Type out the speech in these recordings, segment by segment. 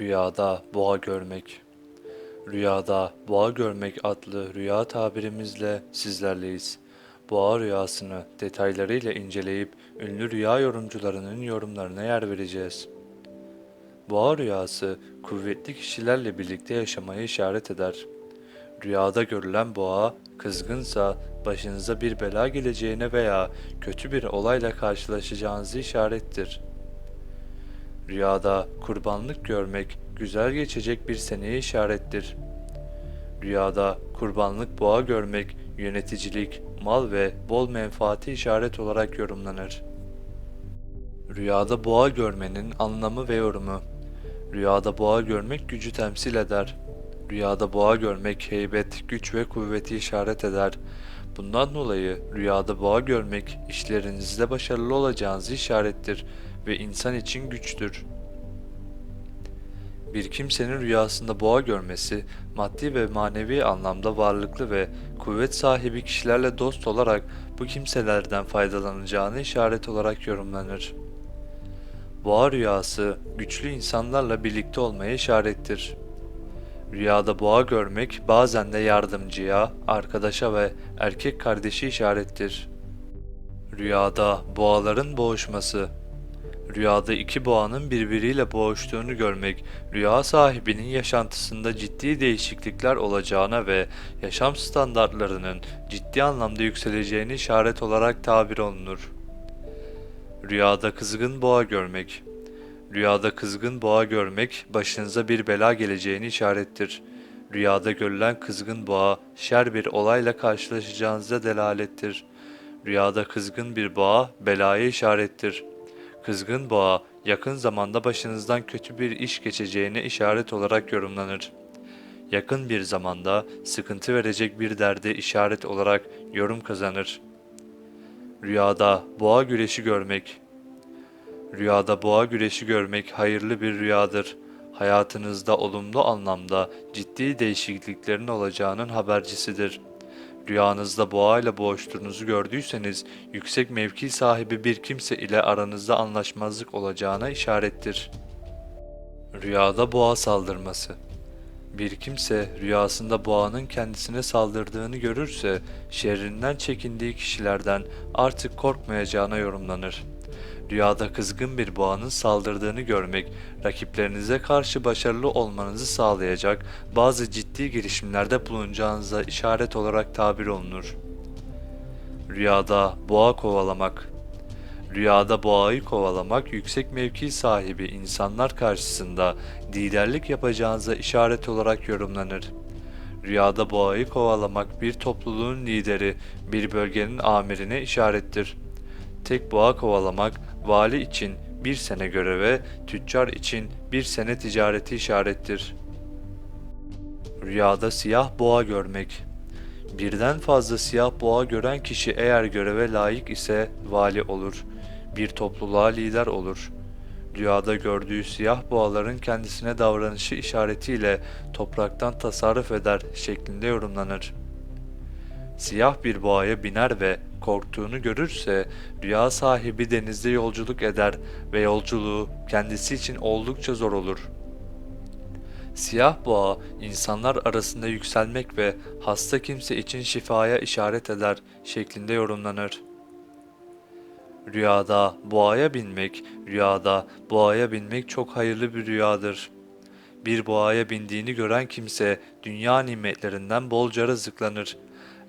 Rüyada boğa görmek. Rüyada boğa görmek adlı rüya tabirimizle sizlerleyiz. Boğa rüyasını detaylarıyla inceleyip ünlü rüya yorumcularının yorumlarına yer vereceğiz. Boğa rüyası kuvvetli kişilerle birlikte yaşamayı işaret eder. Rüyada görülen boğa kızgınsa başınıza bir bela geleceğine veya kötü bir olayla karşılaşacağınızı işarettir. Rüyada kurbanlık görmek güzel geçecek bir seneye işarettir. Rüyada kurbanlık boğa görmek yöneticilik, mal ve bol menfaati işaret olarak yorumlanır. Rüyada boğa görmenin anlamı ve yorumu. Rüyada boğa görmek gücü temsil eder. Rüyada boğa görmek heybet, güç ve kuvveti işaret eder. Bundan dolayı rüyada boğa görmek işlerinizde başarılı olacağınızı işarettir ve insan için güçtür. Bir kimsenin rüyasında boğa görmesi, maddi ve manevi anlamda varlıklı ve kuvvet sahibi kişilerle dost olarak bu kimselerden faydalanacağını işaret olarak yorumlanır. Boğa rüyası, güçlü insanlarla birlikte olmaya işarettir. Rüyada boğa görmek bazen de yardımcıya, arkadaşa ve erkek kardeşi işarettir. Rüyada boğaların boğuşması Rüyada iki boğanın birbiriyle boğuştuğunu görmek, rüya sahibinin yaşantısında ciddi değişiklikler olacağına ve yaşam standartlarının ciddi anlamda yükseleceğini işaret olarak tabir olunur. Rüyada kızgın boğa görmek Rüyada kızgın boğa görmek başınıza bir bela geleceğini işarettir. Rüyada görülen kızgın boğa şer bir olayla karşılaşacağınıza delalettir. Rüyada kızgın bir boğa belaya işarettir. Kızgın boğa yakın zamanda başınızdan kötü bir iş geçeceğine işaret olarak yorumlanır. Yakın bir zamanda sıkıntı verecek bir derde işaret olarak yorum kazanır. Rüyada boğa güreşi görmek Rüyada boğa güreşi görmek hayırlı bir rüyadır. Hayatınızda olumlu anlamda ciddi değişikliklerin olacağının habercisidir. Rüyanızda boğa ile boğuştuğunuzu gördüyseniz yüksek mevki sahibi bir kimse ile aranızda anlaşmazlık olacağına işarettir. Rüyada boğa saldırması bir kimse rüyasında boğanın kendisine saldırdığını görürse şerrinden çekindiği kişilerden artık korkmayacağına yorumlanır. Rüyada kızgın bir boğanın saldırdığını görmek, rakiplerinize karşı başarılı olmanızı sağlayacak bazı ciddi girişimlerde bulunacağınıza işaret olarak tabir olunur. Rüyada boğa kovalamak Rüyada boğayı kovalamak yüksek mevki sahibi insanlar karşısında liderlik yapacağınıza işaret olarak yorumlanır. Rüyada boğayı kovalamak bir topluluğun lideri, bir bölgenin amirine işarettir. Tek boğa kovalamak vali için bir sene göreve, tüccar için bir sene ticareti işarettir. Rüyada siyah boğa görmek Birden fazla siyah boğa gören kişi eğer göreve layık ise vali olur. Bir topluluğa lider olur. Rüyada gördüğü siyah boğaların kendisine davranışı işaretiyle topraktan tasarruf eder şeklinde yorumlanır. Siyah bir boğaya biner ve korktuğunu görürse rüya sahibi denizde yolculuk eder ve yolculuğu kendisi için oldukça zor olur. Siyah boğa insanlar arasında yükselmek ve hasta kimse için şifaya işaret eder şeklinde yorumlanır. Rüyada boğaya binmek, rüyada boğaya binmek çok hayırlı bir rüyadır. Bir boğaya bindiğini gören kimse dünya nimetlerinden bolca rızıklanır.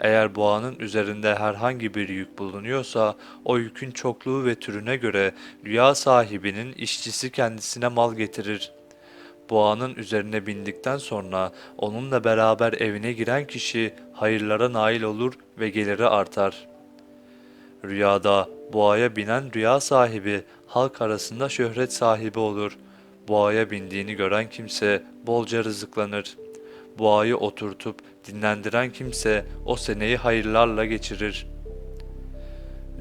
Eğer boğanın üzerinde herhangi bir yük bulunuyorsa o yükün çokluğu ve türüne göre rüya sahibinin işçisi kendisine mal getirir. Boğanın üzerine bindikten sonra onunla beraber evine giren kişi hayırlara nail olur ve geliri artar. Rüyada boğaya binen rüya sahibi halk arasında şöhret sahibi olur. Boğaya bindiğini gören kimse bolca rızıklanır. Boğayı oturtup dinlendiren kimse o seneyi hayırlarla geçirir.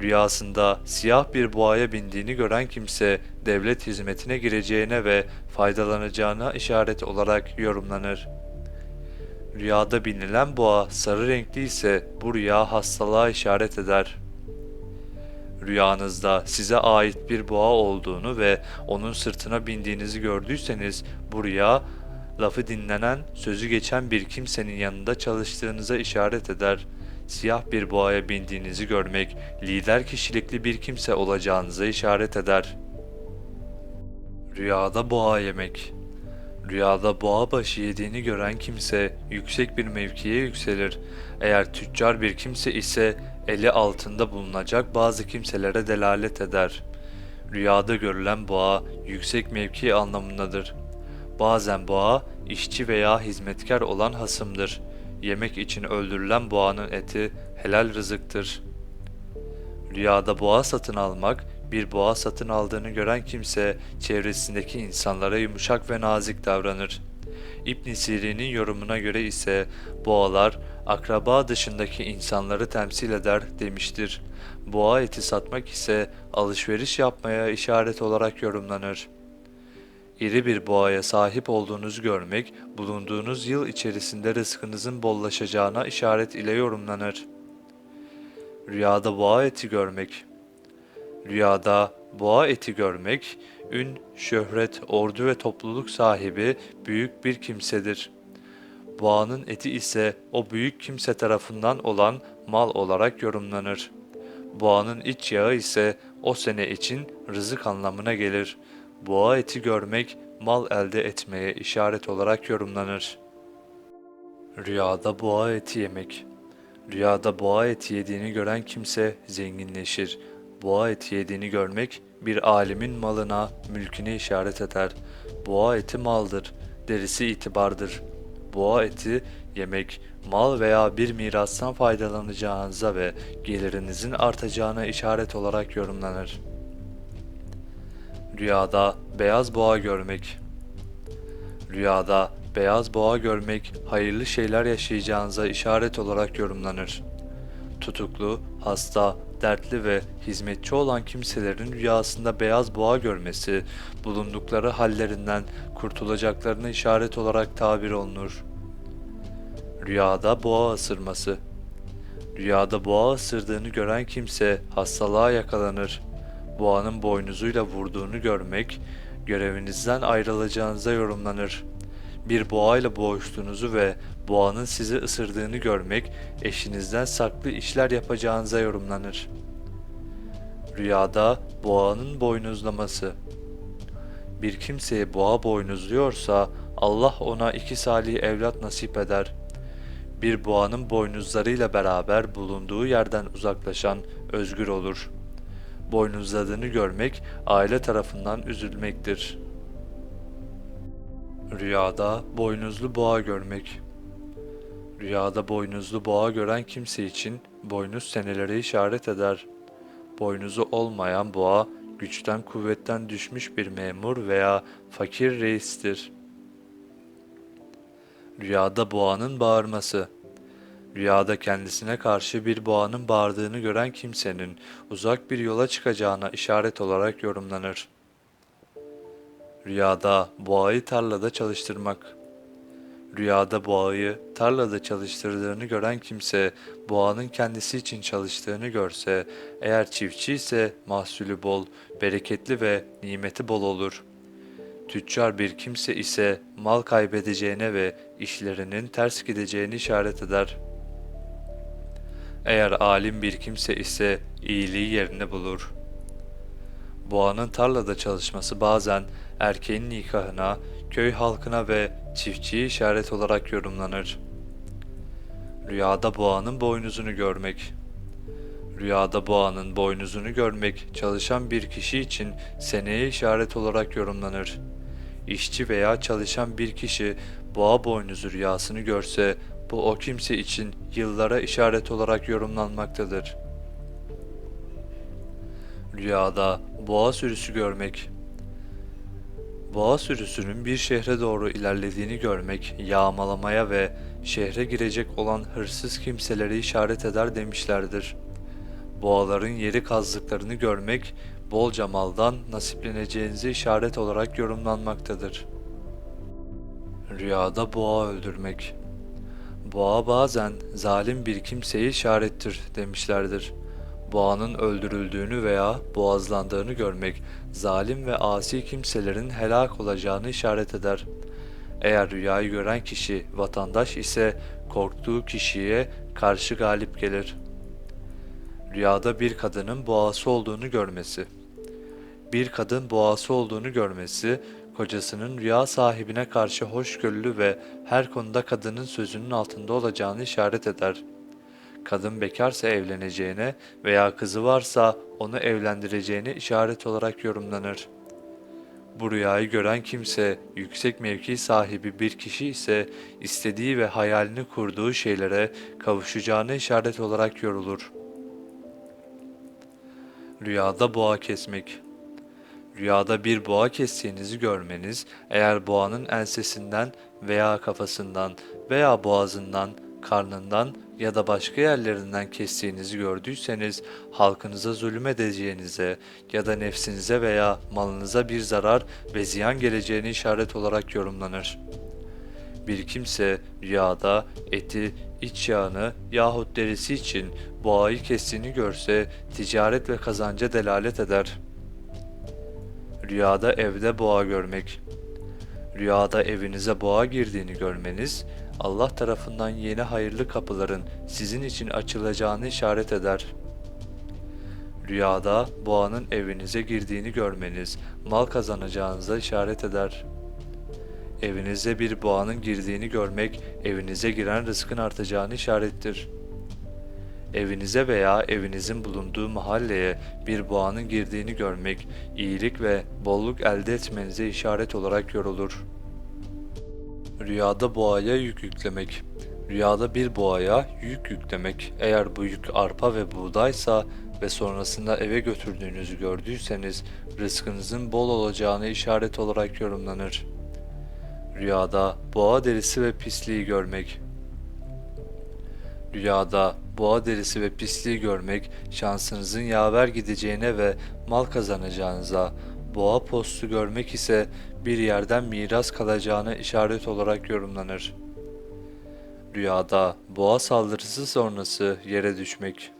Rüyasında siyah bir boğaya bindiğini gören kimse devlet hizmetine gireceğine ve faydalanacağına işaret olarak yorumlanır. Rüyada binilen boğa sarı renkli ise bu rüya hastalığa işaret eder. Rüyanızda size ait bir boğa olduğunu ve onun sırtına bindiğinizi gördüyseniz bu rüya lafı dinlenen, sözü geçen bir kimsenin yanında çalıştığınıza işaret eder. Siyah bir boğaya bindiğinizi görmek, lider kişilikli bir kimse olacağınıza işaret eder. Rüyada boğa yemek Rüyada boğa başı yediğini gören kimse yüksek bir mevkiye yükselir. Eğer tüccar bir kimse ise eli altında bulunacak bazı kimselere delalet eder. Rüyada görülen boğa yüksek mevki anlamındadır. Bazen boğa işçi veya hizmetkar olan hasımdır. Yemek için öldürülen boğanın eti helal rızıktır. Rüyada boğa satın almak, bir boğa satın aldığını gören kimse çevresindeki insanlara yumuşak ve nazik davranır. İbn Sirin'in yorumuna göre ise boğalar akraba dışındaki insanları temsil eder demiştir. Boğa eti satmak ise alışveriş yapmaya işaret olarak yorumlanır. İri bir boğaya sahip olduğunuzu görmek, bulunduğunuz yıl içerisinde rızkınızın bollaşacağına işaret ile yorumlanır. Rüyada boğa eti görmek Rüyada boğa eti görmek, ün, şöhret, ordu ve topluluk sahibi büyük bir kimsedir. Boğanın eti ise o büyük kimse tarafından olan mal olarak yorumlanır. Boğanın iç yağı ise o sene için rızık anlamına gelir. Boğa eti görmek, mal elde etmeye işaret olarak yorumlanır. Rüyada boğa eti yemek Rüyada boğa eti yediğini gören kimse zenginleşir. Boğa eti yediğini görmek bir alimin malına, mülküne işaret eder. Boğa eti maldır, derisi itibardır. Boğa eti yemek, mal veya bir mirastan faydalanacağınıza ve gelirinizin artacağına işaret olarak yorumlanır. Rüyada beyaz boğa görmek Rüyada beyaz boğa görmek hayırlı şeyler yaşayacağınıza işaret olarak yorumlanır. Tutuklu, hasta, dertli ve hizmetçi olan kimselerin rüyasında beyaz boğa görmesi, bulundukları hallerinden kurtulacaklarına işaret olarak tabir olunur. Rüyada boğa ısırması Rüyada boğa ısırdığını gören kimse hastalığa yakalanır. Boğanın boynuzuyla vurduğunu görmek, görevinizden ayrılacağınıza yorumlanır. Bir boğayla boğuştuğunuzu ve boğanın sizi ısırdığını görmek, eşinizden saklı işler yapacağınıza yorumlanır. Rüyada boğanın boynuzlaması Bir kimseye boğa boynuzluyorsa Allah ona iki salih evlat nasip eder. Bir boğanın boynuzlarıyla beraber bulunduğu yerden uzaklaşan özgür olur. Boynuzladığını görmek aile tarafından üzülmektir. Rüyada boynuzlu boğa görmek Rüyada boynuzlu boğa gören kimse için boynuz seneleri işaret eder. Boynuzu olmayan boğa güçten kuvvetten düşmüş bir memur veya fakir reistir. Rüyada boğanın bağırması Rüyada kendisine karşı bir boğanın bağırdığını gören kimsenin uzak bir yola çıkacağına işaret olarak yorumlanır. Rüyada boğayı tarlada çalıştırmak Rüyada boğayı tarlada çalıştırdığını gören kimse boğanın kendisi için çalıştığını görse, eğer çiftçi ise mahsulü bol, bereketli ve nimeti bol olur. Tüccar bir kimse ise mal kaybedeceğine ve işlerinin ters gideceğini işaret eder. Eğer alim bir kimse ise iyiliği yerini bulur. Boğanın tarlada çalışması bazen erkeğin nikahına, köy halkına ve çiftçiye işaret olarak yorumlanır. Rüyada boğanın boynuzunu görmek Rüyada boğanın boynuzunu görmek çalışan bir kişi için seneye işaret olarak yorumlanır. İşçi veya çalışan bir kişi boğa boynuzu rüyasını görse bu o kimse için yıllara işaret olarak yorumlanmaktadır. Rüyada boğa sürüsü görmek Boğa sürüsünün bir şehre doğru ilerlediğini görmek, yağmalamaya ve şehre girecek olan hırsız kimseleri işaret eder demişlerdir. Boğaların yeri kazdıklarını görmek, bolca maldan nasipleneceğinizi işaret olarak yorumlanmaktadır. Rüyada boğa öldürmek Boğa bazen zalim bir kimseyi işarettir demişlerdir. Boğanın öldürüldüğünü veya boğazlandığını görmek, zalim ve asi kimselerin helak olacağını işaret eder. Eğer rüyayı gören kişi vatandaş ise korktuğu kişiye karşı galip gelir. Rüyada bir kadının boğası olduğunu görmesi. Bir kadın boğası olduğunu görmesi, kocasının rüya sahibine karşı hoşgörülü ve her konuda kadının sözünün altında olacağını işaret eder. Kadın bekarsa evleneceğine veya kızı varsa onu evlendireceğine işaret olarak yorumlanır. Bu rüyayı gören kimse yüksek mevki sahibi bir kişi ise istediği ve hayalini kurduğu şeylere kavuşacağını işaret olarak yorulur. Rüyada boğa kesmek Rüyada bir boğa kestiğinizi görmeniz, eğer boğanın ensesinden veya kafasından veya boğazından, karnından ya da başka yerlerinden kestiğinizi gördüyseniz, halkınıza zulüm edeceğinize ya da nefsinize veya malınıza bir zarar ve ziyan geleceğini işaret olarak yorumlanır. Bir kimse rüyada eti, iç yağını yahut derisi için boğayı kestiğini görse ticaret ve kazanca delalet eder.'' Rüyada evde boğa görmek. Rüyada evinize boğa girdiğini görmeniz, Allah tarafından yeni hayırlı kapıların sizin için açılacağını işaret eder. Rüyada boğanın evinize girdiğini görmeniz, mal kazanacağınıza işaret eder. Evinize bir boğanın girdiğini görmek, evinize giren rızkın artacağını işarettir.'' Evinize veya evinizin bulunduğu mahalleye bir boğanın girdiğini görmek, iyilik ve bolluk elde etmenize işaret olarak yorulur. Rüyada boğaya yük yüklemek Rüyada bir boğaya yük yüklemek, eğer bu yük arpa ve buğdaysa ve sonrasında eve götürdüğünüzü gördüyseniz rızkınızın bol olacağını işaret olarak yorumlanır. Rüyada boğa derisi ve pisliği görmek Rüyada boğa derisi ve pisliği görmek şansınızın yaver gideceğine ve mal kazanacağınıza, boğa postu görmek ise bir yerden miras kalacağına işaret olarak yorumlanır. Rüyada boğa saldırısı sonrası yere düşmek.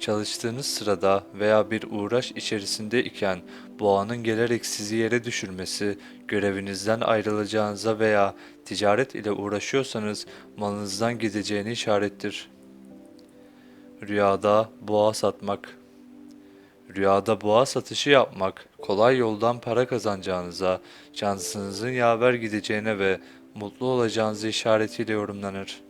Çalıştığınız sırada veya bir uğraş içerisinde iken boğanın gelerek sizi yere düşürmesi, görevinizden ayrılacağınıza veya ticaret ile uğraşıyorsanız malınızdan gideceğini işarettir. Rüyada boğa satmak Rüyada boğa satışı yapmak, kolay yoldan para kazanacağınıza, şansınızın yaver gideceğine ve mutlu olacağınızı işaretiyle yorumlanır.